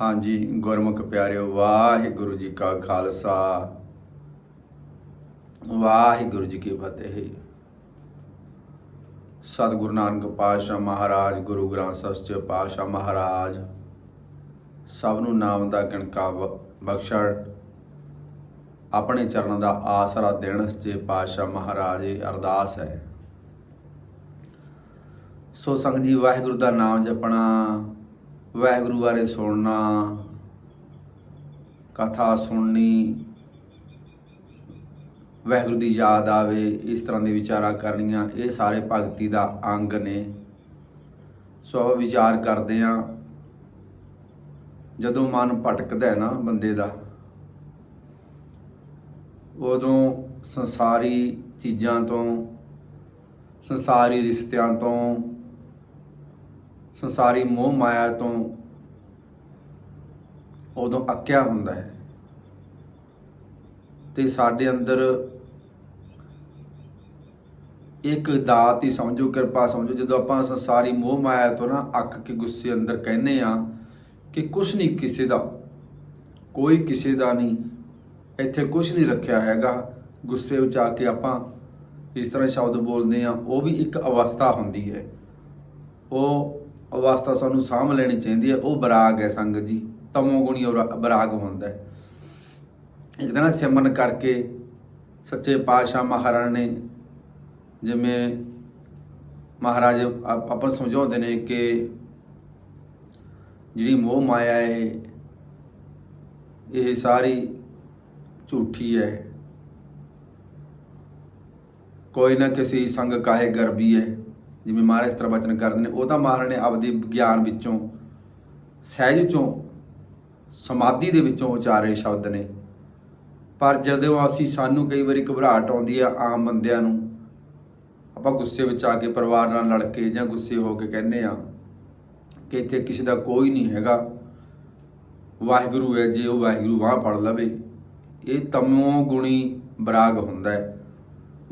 ਹਾਂਜੀ, ਗੁਰਮੁਖ ਪਿਆਰਿਓ, ਵਾਹਿਗੁਰੂ ਜੀ ਕਾ ਖਾਲਸਾ। ਵਾਹਿਗੁਰੂ ਜੀ ਕੀ ਫਤਿਹ। ਸਤਿਗੁਰੂ ਨਾਨਕ ਪਾਤਸ਼ਾਹ ਮਹਾਰਾਜ, ਗੁਰੂ ਗ੍ਰੰਥ ਸਾਹਿਬ ਸੱਚੇ ਪਾਤਸ਼ਾਹ ਮਹਾਰਾਜ, ਸਭ ਨੂੰ ਨਾਮ ਦਾ ਕਿਣਕਾ ਬ- ਬਖਸ਼ਣ। ਆਪਣੇ ਚਰਨਾਂ ਦਾ ਆਸਰਾ ਦੇਣ ਸੱਚੇ ਪਾਤਸ਼ਾਹ ਮਹਾਰਾਜ ਇਹ ਅਰਦਾਸ ਹੈ। ਸੋ ਸੰਗਤ ਜੀ, ਵਾਹਿਗੁਰੂ ਦਾ ਨਾਮ ਜਪਣਾ ਵਾਹਿਗੁਰੂ ਬਾਰੇ ਸੁਣਨਾ, ਕਥਾ ਸੁਣਨੀ, ਵਾਹਿਗੁਰੂ ਦੀ ਯਾਦ ਆਵੇ, ਇਸ ਤਰ੍ਹਾਂ ਦੇ ਵਿਚਾਰਾ ਕਰਨੀਆਂ, ਇਹ ਸਾਰੇ ਭਗਤੀ ਦਾ ਅੰਗ ਨੇ। ਸੋ ਆਪਾਂ ਵਿਚਾਰ ਕਰਦੇ ਆ ਜਦੋਂ ਮਨ ਭਟਕਦਾ ਹੈ ਨਾ ਬੰਦੇ ਦਾ, ਉਦੋਂ ਸੰਸਾਰੀ ਚੀਜ਼ਾਂ ਤੋਂ, ਸੰਸਾਰੀ ਰਿਸ਼ਤਿਆਂ ਤੋਂ ਸੰਸਾਰੀ ਮੋਹ ਮਾਇਆ ਤੋਂ ਉਦੋਂ ਅੱਕਿਆ ਹੁੰਦਾ ਹੈ। ਤੇ ਸਾਡੇ ਅੰਦਰ ਇੱਕ ਦਾਤ ਹੀ ਸਮਝੋ, ਕਿਰਪਾ ਸਮਝੋ, ਜਦੋਂ ਆਪਾਂ ਸੰਸਾਰੀ ਮੋਹ ਮਾਇਆ ਤੋਂ ਨਾ ਅੱਕ ਕੇ ਗੁੱਸੇ ਅੰਦਰ ਕਹਿੰਦੇ ਆ ਕਿ ਕੁਛ ਨਹੀਂ ਕਿਸੇ ਦਾ, ਕੋਈ ਕਿਸੇ ਦਾ ਨਹੀਂ, ਇੱਥੇ ਕੁਛ ਨਹੀਂ ਰੱਖਿਆ ਹੈਗਾ। ਗੁੱਸੇ ਵਿੱਚ ਆ ਕੇ ਆਪਾਂ ਇਸ ਤਰ੍ਹਾਂ ਸ਼ਬਦ ਬੋਲਦੇ ਆ ਉਹ ਵੀ ਇੱਕ ਅਵਸਥਾ ਹੁੰਦੀ ਹੈ। ਉਹ ਅਵਸਥਾ ਸਾਨੂੰ ਸਾਂਭ ਲੈਣੀ ਚਾਹੀਦੀ ਹੈ, ਉਹ ਬਰਾਗ ਹੈ ਸੰਗਤ ਜੀ, ਤਮੋ ਗੁਣੀ ਬਰਾਗ ਹੁੰਦਾ ਹੈ। ਇੱਕ ਦਿਨ ਸਿਮਰਨ ਕਰਕੇ ਸੱਚੇ ਪਾਤਸ਼ਾਹ ਮਹਾਰਾਜ ਨੇ ਜਿਵੇਂ ਮਹਾਰਾਜ ਆਪ- ਆਪਾਂ ਨੂੰ ਸਮਝਾਉਂਦੇ ਨੇ ਕਿ ਜਿਹੜੀ ਮੋਹ ਮਾਇਆ ਹੈ, ਇਹ ਸਾਰੀ ਝੂਠੀ ਹੈ। ਕੋਈ ਨਾ ਕਿਸੇ ਸੰਗ ਕਾਹੇ ਗਰਬੀ ਹੈ। ਜਿਵੇਂ ਮਹਾਰਾਜ ਇਸ ਤਰ੍ਹਾਂ ਬਚਨ ਕਰਦੇ ਨੇ, ਉਹ ਤਾਂ ਮਹਾਰਾਜ ਨੇ ਆਪਦੇ ਗਿਆਨ ਵਿੱਚੋਂ, ਸਹਿਜ ਵਿੱਚੋਂ ਸਮਾਧੀ ਦੇ ਵਿੱਚੋਂ ਉਚਾਰੇ ਸ਼ਬਦ ਨੇ। ਪਰ ਜਦੋਂ ਅਸੀਂ ਸਾਨੂੰ ਕਈ ਵਾਰੀ ਘਬਰਾਹਟ ਆਉਂਦੀ ਆ ਆਮ ਬੰਦਿਆਂ ਨੂੰ, ਆਪਾਂ ਗੁੱਸੇ ਵਿੱਚ ਆ ਕੇ ਪਰਿਵਾਰ ਨਾਲ ਲੜ ਕੇ ਜਾਂ ਗੁੱਸੇ ਹੋ ਕੇ ਕਹਿੰਦੇ ਆ ਕਿ ਇੱਥੇ ਕਿਸੇ ਦਾ ਕੋਈ ਨਹੀਂ ਹੈਗਾ। ਵਾਹਿਗੁਰੂ ਹੈ, ਜੇ ਉਹ ਵਾਹਿਗੁਰੂ ਬਾਹ ਫੜ ਲਵੇ। ਇਹ ਤਮੋ ਗੁਣੀ ਬਰਾਗ ਹੁੰਦਾ ਹੈ।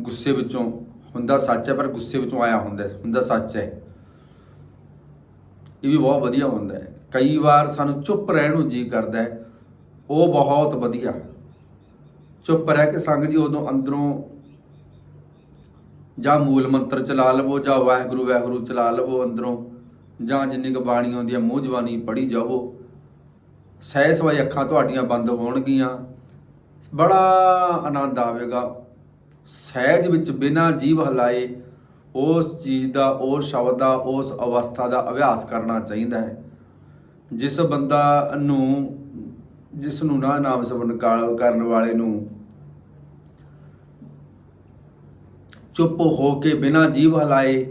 ਗੁੱਸੇ ਵਿੱਚੋਂ ਹੁੰਦਾ ਸੱਚ ਹੈ, ਪਰ ਗੁੱਸੇ ਵਿੱਚੋਂ ਆਇਆ ਹੁੰਦਾ ਹੁੰਦਾ ਸੱਚ ਹੈ। ਇਹ ਵੀ ਬਹੁਤ ਵਧੀਆ ਹੁੰਦਾ ਹੈ। ਕਈ ਵਾਰ ਸਾਨੂੰ ਚੁੱਪ ਰਹਿਣ ਨੂੰ ਜੀ ਕਰਦਾ ਹੈ। ਉਹ ਬਹੁਤ ਵਧੀਆ। ਚੁੱਪ ਰਹਿ ਕੇ ਸੰਗ ਜੀ ਉਦੋਂ ਅੰਦਰੋਂ ਜਾਂ ਮੂਲ ਮੰਤਰ ਚਲਾ ਲਵੋ, ਜਾਂ ਵਾਹਿਗੁਰੂ ਵਾਹਿਗੁਰੂ ਚਲਾ ਲਵੋ ਅੰਦਰੋਂ, ਜਾਂ ਜਿੰਨੀ ਕੁ ਬਾਣੀ ਆਉਂਦੀ ਹੈ, ਮੂੰਹ ਜ਼ਬਾਨੀ ਪੜੀ ਜਾਵੋ। ਸਹਿ ਸਵਾਈ ਅੱਖਾਂ ਤੁਹਾਡੀਆਂ ਬੰਦ ਹੋਣਗੀਆਂ। ਬੜਾ ਆਨੰਦ ਆਵੇਗਾ। ਸਹਿਜ ਵਿੱਚ ਬਿਨਾਂ ਜੀਵ ਹਲਾਏ ਉਸ ਚੀਜ਼ ਦਾ, ਉਸ ਸ਼ਬਦ ਦਾ, ਉਸ ਅਵਸਥਾ ਦਾ ਅਭਿਆਸ ਕਰਨਾ ਚਾਹੀਦਾ ਹੈ। ਜਿਸ ਬੰਦਾ ਨੂੰ, ਜਿਸ ਨੂੰ ਨਾ ਨਾਮ ਸਵਰਨ ਕਾਲ ਕਰਨ ਵਾਲੇ ਨੂੰ ਚੁੱਪ ਹੋ ਕੇ ਬਿਨਾਂ ਜੀਵ ਹਲਾਏ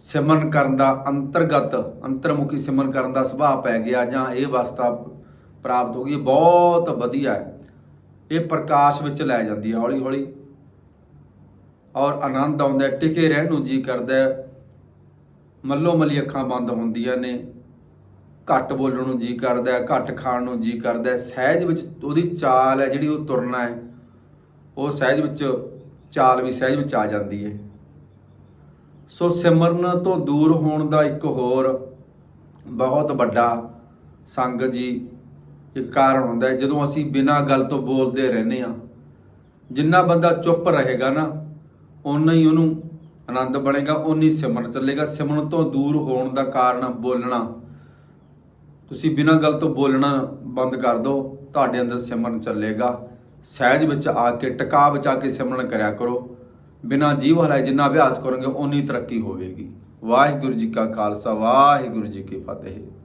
ਸਿਮਰਨ ਕਰਨ ਦਾ ਅੰਤਰਗਤ, ਅੰਤਰਮੁਖੀ ਸਿਮਰਨ ਕਰਨ ਦਾ ਸੁਭਾਅ ਪੈ ਗਿਆ ਜਾਂ ਇਹ ਅਵਸਥਾ ਪ੍ਰਾਪਤ ਹੋ ਗਈ ਬਹੁਤ ਵਧੀਆ ਹੈ। ਇਹ ਪ੍ਰਕਾਸ਼ ਵਿੱਚ ਲੈ ਜਾਂਦੀ ਹੈ ਹੌਲੀ ਹੌਲੀ ਔਰ ਆਨੰਦ ਆਉਂਦਾ ਹੈ, ਟਿਕੇ ਰਹਿਣ ਨੂੰ ਜੀ ਕਰਦਾ ਮੱਲੋ ਮੱਲੀ ਅੱਖਾਂ ਬੰਦ ਹੁੰਦੀਆਂ ਨੇ। ਘੱਟ ਬੋਲਣ ਨੂੰ ਜੀ ਕਰਦਾ ਘੱਟ ਖਾਣ ਨੂੰ ਜੀ ਕਰਦਾ ਸਹਿਜ ਵਿੱਚ ਉਹਦੀ ਚਾਲ ਹੈ ਜਿਹੜੀ ਉਹ ਤੁਰਨਾ ਹੈ। ਉਹ ਸਹਿਜ ਵਿੱਚ ਚਾਲ ਵੀ ਸਹਿਜ ਵਿੱਚ ਆ ਜਾਂਦੀ ਹੈ। ਸੋ ਸਿਮਰਨ ਤੋਂ ਦੂਰ ਹੋਣ ਦਾ ਇੱਕ ਹੋਰ ਬਹੁਤ ਵੱਡਾ ਸੰਗਤ ਜੀ ਇੱਕ ਕਾਰਨ ਹੁੰਦਾ ਜਦੋਂ ਅਸੀਂ ਬਿਨਾਂ ਗੱਲ ਤੋਂ ਬੋਲਦੇ ਰਹਿੰਦੇ ਆ ਜਿੰਨਾ ਬੰਦਾ ਚੁੱਪ ਰਹੇਗਾ ਨਾ ਓਨਾ ਹੀ ਉਹਨੂੰ ਆਨੰਦ ਬਣੇਗਾ, ਓਨੀ ਸਿਮਰਨ ਚੱਲੇਗਾ। ਸਿਮਰਨ ਤੋਂ ਦੂਰ ਹੋਣ ਦਾ ਕਾਰਨ ਬੋਲਣਾ। ਤੁਸੀਂ ਬਿਨਾਂ ਗੱਲ ਤੋਂ ਬੋਲਣਾ ਬੰਦ ਕਰ ਦਿਓ ਤੁਹਾਡੇ ਅੰਦਰ ਸਿਮਰਨ ਚੱਲੇਗਾ। ਸਹਿਜ ਵਿੱਚ ਆ ਕੇ, ਟਿਕਾ ਵਿੱਚ ਆ ਕੇ ਸਿਮਰਨ ਕਰਿਆ ਕਰੋ। ਬਿਨਾਂ ਜੀਵ ਹਲਾਏ ਜਿੰਨਾ ਅਭਿਆਸ ਕਰੋਗੇ, ਓਨੀ ਤਰੱਕੀ ਹੋਵੇਗੀ। ਵਾਹਿਗੁਰੂ ਜੀ ਕਾ ਖਾਲਸਾ, ਵਾਹਿਗੁਰੂ ਜੀ ਕੀ ਫਤਿਹ।